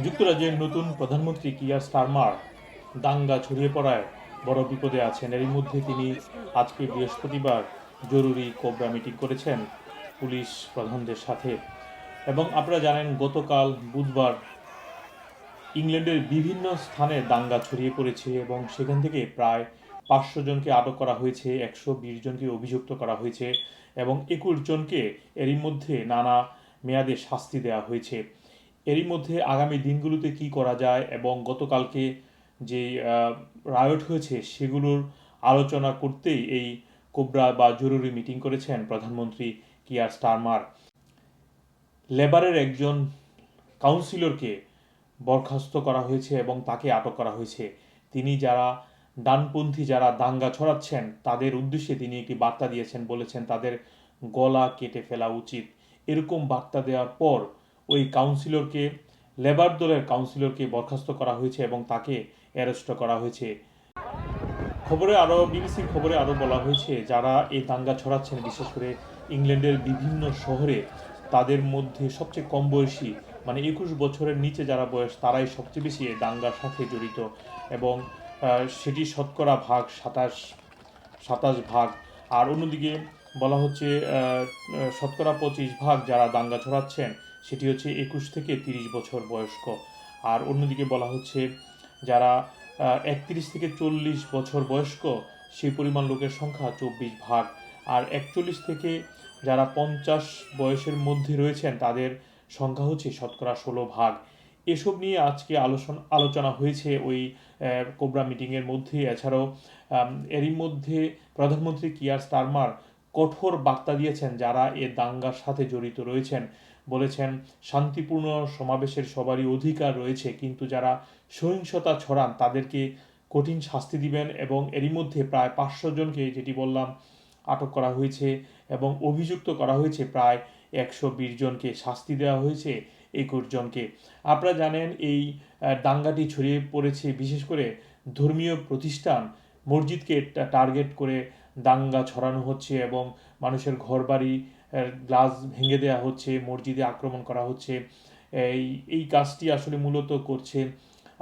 যুক্তরাজ্যের নতুন প্রধানমন্ত্রী কিয়ার স্টারমার দাঙ্গা ছড়িয়ে পড়ায় বড় বিপদে আছেন। এরই মধ্যে তিনি আজকে বৃহস্পতিবার জরুরি কোবরা মিটিং করেছেন পুলিশ প্রধানদের সাথে। এবং আপনারা জানেন, গতকাল বুধবার ইংল্যান্ডের বিভিন্ন স্থানে দাঙ্গা ছড়িয়ে পড়েছে এবং সেখান থেকে প্রায় পাঁচশো জনকে আটক করা হয়েছে, একশো বিশ জনকে অভিযুক্ত করা হয়েছে এবং একুশ জনকে এরই মধ্যে নানা মেয়াদে শাস্তি দেওয়া হয়েছে। এরই মধ্যে আগামী দিনগুলোতে কি করা যায় এবং গতকালকে যে রায়ট হয়েছে সেগুলোর আলোচনা করতেই এই কোবরা বা জরুরি মিটিং করেছেন প্রধানমন্ত্রী কিয়ার স্টারমার। লেবারের একজন কাউন্সিলরকে বরখাস্ত করা হয়েছে এবং তাকে আটক করা হয়েছে। তিনি যারা ডানপন্থী, যারা দাঙ্গা ছড়াচ্ছেন, তাদের উদ্দেশ্যে তিনি একটি বার্তা দিয়েছেন, বলেছেন তাদের গলা কেটে ফেলা উচিত। এরকম বার্তা দেওয়ার পর ওই কাউন্সিলরকে, লেবার দলের কাউন্সিলরকে বরখাস্ত করা হয়েছে এবং তাকে অ্যারেস্ট করা হয়েছে। খবরে আরও বিবিসির খবরে আরও বলা হয়েছে, যারা এই দাঙ্গা ছড়াচ্ছেন, বিশেষ করে ইংল্যান্ডের বিভিন্ন শহরে, তাদের মধ্যে সবচেয়ে কম বয়সী মানে একুশ বছরের নিচে যারা বয়স, তারাই সবচেয়ে বেশি এই দাঙ্গার সাথে জড়িত। এবং সেটি শতকরা ভাগ সাতাশ সাতাশ ভাগ। আর অন্যদিকে বলা হচ্ছে শতকরা পঁচিশ ভাগ যারা দাঙ্গা ছড়াচ্ছেন সেটি হচ্ছে একুশ থেকে তিরিশ বছর বয়স্ক। আর অন্যদিকে বলা হচ্ছে, যারা একত্রিশ থেকে চল্লিশ বছর বয়স্ক, সেই পরিমাণ লোকের সংখ্যা চব্বিশ ভাগ। আর একচল্লিশ থেকে যারা পঞ্চাশ বয়সের মধ্যে রয়েছেন, তাদের সংখ্যা হচ্ছে শতকরা ষোলো ভাগ। এসব নিয়ে আজকে আলোচনা আলোচনা হয়েছে ওই কোবরা মিটিংয়ের মধ্যে। এছাড়াও এরই মধ্যে প্রধানমন্ত্রী কিয়ার স্টারমার কঠোর বার্তা দিয়েছেন, যারা এ দাঙ্গার সাথে জড়িত রয়েছেন। বলেছেন, শান্তিপূর্ণ সমাবেশের সবারই অধিকার রয়েছে, কিন্তু যারা সহিংসতা ছড়ান তাদেরকে কঠিন শাস্তি দিবেন এবং এরই মধ্যে প্রায় পাঁচশো জনকে, যেটি বললাম, আটক করা হয়েছে এবং অভিযুক্ত করা হয়েছে, প্রায় একশো বিশ জনকে শাস্তি দেওয়া হয়েছে, একুশ জনকে। আপনারা জানেন, এই দাঙ্গাটি ছড়িয়ে পড়েছে বিশেষ করে ধর্মীয় প্রতিষ্ঠান মসজিদকে টার্গেট করে দাঙ্গা ছড়ানো হচ্ছে এবং মানুষের ঘরবাড়ি গ্লাস ভেঙে দেওয়া হচ্ছে, মসজিদে আক্রমণ করা হচ্ছে। এই এই কাজটি আসলে মূলত করছে,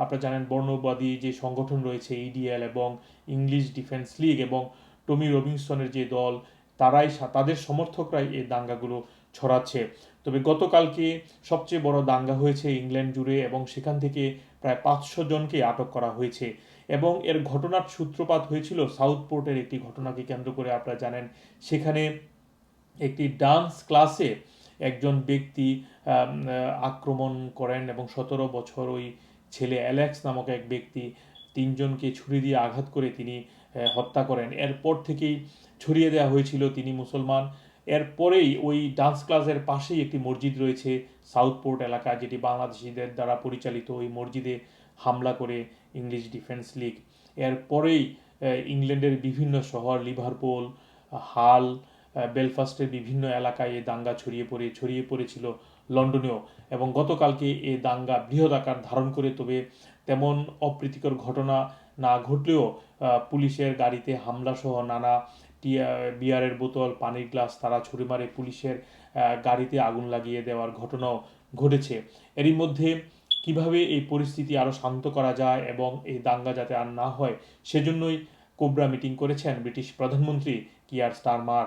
আপনারা জানেন, বর্ণবাদী যে সংগঠন রয়েছে ইডিএল এবং ইংলিশ ডিফেন্স লিগ এবং টমি রবিনসনের যে দল, তারাই তাদের সমর্থকরাই এই দাঙ্গাগুলো ছড়াচ্ছে। তবে গতকালকে সবচেয়ে বড় দাঙ্গা হয়েছে ইংল্যান্ড জুড়ে এবং সেখান থেকে প্রায় পাঁচশো জনকে আটক করা হয়েছে এবং এর ঘটনার সূত্রপাত হয়েছিল সাউথ পোর্টের একটি ঘটনাকে কেন্দ্র করে, আপনারা জানেন। সেখানে একটি ডান্স ক্লাসে একজন ব্যক্তি আক্রমণ করেন এবং সতেরো বছর ওই ছেলে অ্যালেক্স নামক এক ব্যক্তি তিনজনকে ছুরি দিয়ে আঘাত করে তিনি হত্যা করেন। এরপর থেকেই ছড়িয়ে দেওয়া হয়েছিল তিনি মুসলমান। এরপরেই ওই ডান্স ক্লাসের পাশেই একটি মসজিদ রয়েছে সাউথ পোর্ট এলাকা, যেটি বাংলাদেশিদের দ্বারা পরিচালিত। ওই মসজিদে হামলা করে ইংলিশ ডিফেন্স লিগ। এরপরেই ইংল্যান্ডের বিভিন্ন শহর, লিভারপুল, হাল বেলফাস্টের বিভিন্ন এলাকায় এই দাঙ্গা ছড়িয়ে পড়ে, ছড়িয়ে পড়েছিল লন্ডনেও। এবং গতকালকে এই দাঙ্গা বৃহৎ আকার ধারণ করে, তবে তেমন অপ্রীতিকর ঘটনা না ঘটলেও পুলিশের গাড়িতে হামলা সহ নানা বিয়ারের বোতল, পানির গ্লাস, তারা ছুড়ে মারে পুলিশের গাড়িতে আগুন লাগিয়ে দেওয়ার ঘটনাও ঘটেছে। এরই মধ্যে কীভাবে এই পরিস্থিতি আরও শান্ত করা যায় এবং এই দাঙ্গা যাতে আর না হয়, সেজন্যই কোবরা মিটিং করেছেন ব্রিটিশ প্রধানমন্ত্রী Keir Starmer.